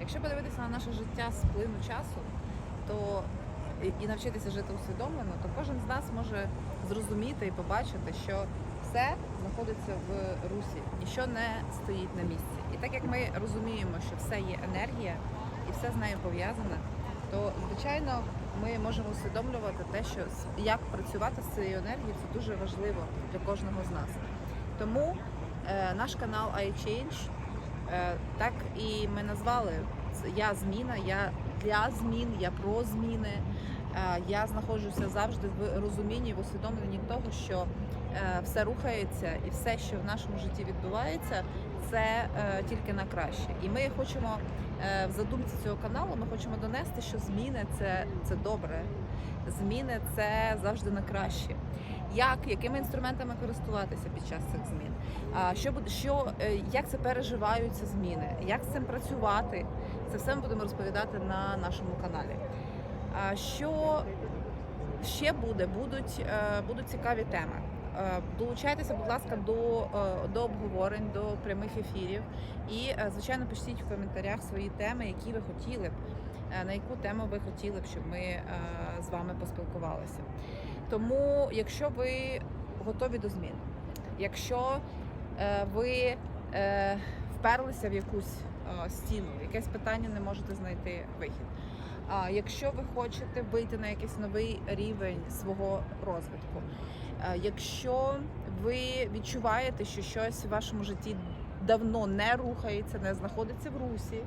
Якщо подивитися на наше життя з плину часу, то і- навчитися жити усвідомлено, то кожен з нас може зрозуміти і побачити, що все знаходиться в русі, ніщо не стоїть на місці. І так як ми розуміємо, що все є енергія і все з нею пов'язане, то звичайно ми можемо усвідомлювати те, що як працювати з цією енергією, це дуже важливо для кожного з нас. Тому е, наш канал iChange так і ми назвали я зміна, я для змін, я про зміни. Е, я знаходжуся завжди в розумінні, в усвідомленні того, що е, все рухається і все, що в нашому житті відбувається, це е, тільки на краще. І ми хочемо е, в задумці цього каналу, ми хочемо донести, що зміни це, це добре. Зміни це завжди на краще. Як, якими інструментами користуватися під час цих змін? Що буде, що, е, як це переживаються зміни, як з цим працювати? Це все ми будемо розповідати на нашому каналі. Що ще буде? Будуть, е, будуть цікаві теми. Е, Долучайтеся, будь ласка, до, до обговорень, до прямих ефірів. І, звичайно, пишіть в коментарях свої теми, які ви хотіли б, на яку тему ви хотіли б, щоб ми е, з вами поспілкувалися. Тому, якщо ви готові до змін, якщо е, ви е, вперлися в якусь е, стіну, якесь питання не можете знайти вихід. А якщо ви хочете вийти на якийсь новий рівень свого розвитку, е, якщо ви відчуваєте, що щось в вашому житті давно не рухається, не знаходиться в русі,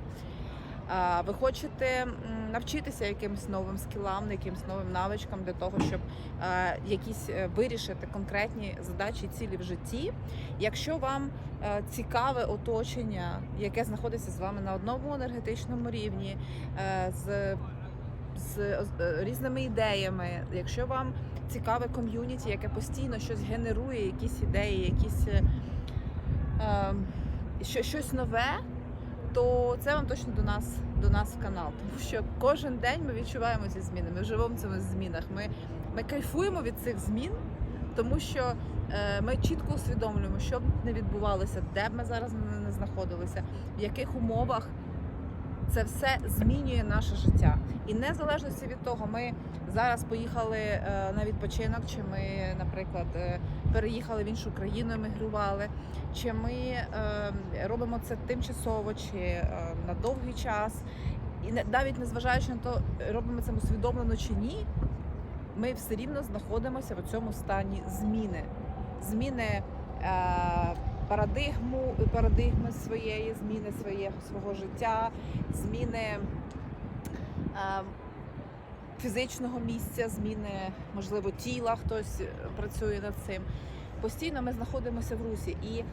ви хочете навчитися якимось новим скілам, якимось новим навичкам для того, щоб якісь е, вирішити конкретні задачі, і цілі в житті. Якщо вам е, цікаве оточення, яке знаходиться з вами на одному енергетичному рівні, е, з, з різними ідеями, якщо вам цікаве ком'юніті, яке постійно щось генерує, якісь ідеї, якісь е, е, щось нове, то це вам точно до нас, до нас в канал. Тому що кожен день ми відчуваємо ці зміни. Ми живемо в цих змінах. Ми, ми кайфуємо від цих змін, тому що е, ми чітко усвідомлюємо, що б не відбувалося, де б ми зараз не, знаходилися, в яких умовах. Це все змінює наше життя. І незалежності від того, ми зараз поїхали е, на відпочинок, чи ми, наприклад, е, переїхали в іншу країну, емігрували, чи ми е, робимо це тимчасово, чи на довгий час. І навіть незважаючи на то, робимо це усвідомлено чи ні, ми все рівно знаходимося в цьому стані зміни. Зміни парадигму, парадигми своєї, зміни своє, свого життя, зміни е, фізичного місця, зміни, можливо, тіла, хтось е, працює над цим. Постійно ми знаходимося в русі. І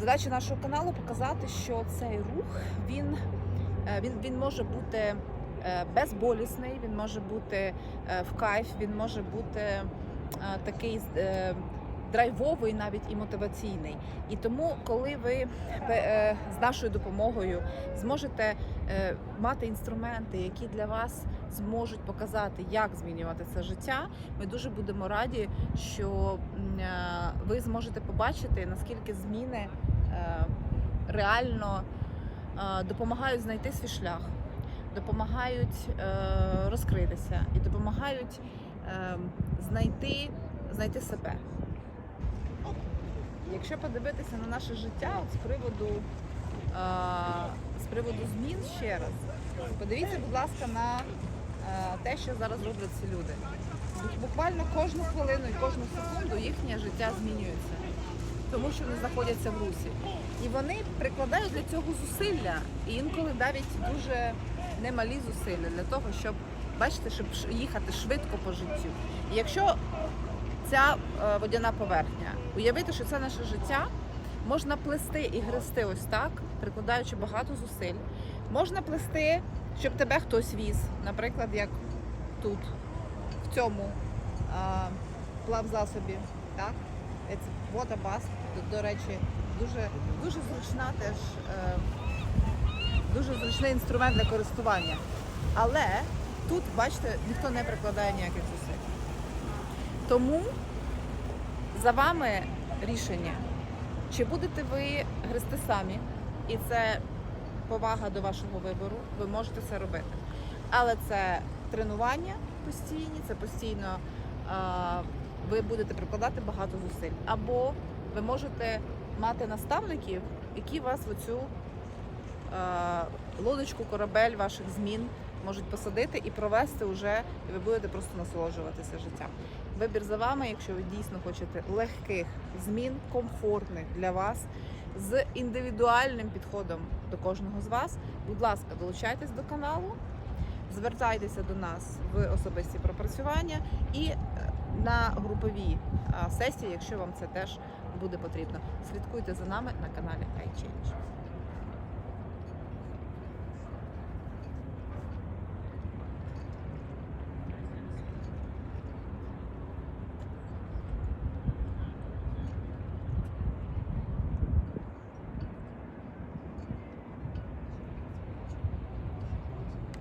задача нашого каналу показати, що цей рух він, е, він, він може бути безболісний, він може бути в кайф, він може бути такий драйвовий, навіть і мотиваційний. І тому, коли ви е, з нашою допомогою зможете е, мати інструменти, які для вас зможуть показати, як змінювати це життя, ми дуже будемо раді, що е, ви зможете побачити, наскільки зміни е, реально е, допомагають знайти свій шлях, допомагають е, розкритися і допомагають е, знайти, знайти себе. Якщо подивитися на наше життя от з приводу, е, з приводу змін ще раз, подивіться, будь ласка, на е, те, що зараз роблять ці люди. Буквально кожну хвилину і кожну секунду їхнє життя змінюється, тому що вони знаходяться в русі. І вони прикладають для цього зусилля, і інколи навіть дуже немалі зусилля для того, щоб бачите, щоб їхати швидко по життю. І якщо ця е, водяна поверхня. Уявити, що це наше життя можна плести і грести ось так, прикладаючи багато зусиль. Можна плести, щоб тебе хтось віз, наприклад, як тут, в цьому а, плавзасобі. Так? Це водобас, до, до речі, дуже, дуже зручна теж, е, дуже зручний інструмент для користування. Але тут, бачите, ніхто не прикладає ніяких зусиль. Тому за вами рішення, чи будете ви грести самі, і це повага до вашого вибору, ви можете це робити. Але це тренування постійні, це постійно ви будете прикладати багато зусиль. Або ви можете мати наставників, які вас в оцю лодочку, корабель ваших змін можуть посадити і провести вже, і ви будете просто насолоджуватися життям. Вибір за вами, якщо ви дійсно хочете легких змін, комфортних для вас, з індивідуальним підходом до кожного з вас. Будь ласка, долучайтесь до каналу, звертайтеся до нас в особисті пропрацювання і е, на групові сесії, якщо вам це теж буде потрібно. Слідкуйте за нами на каналі iChange.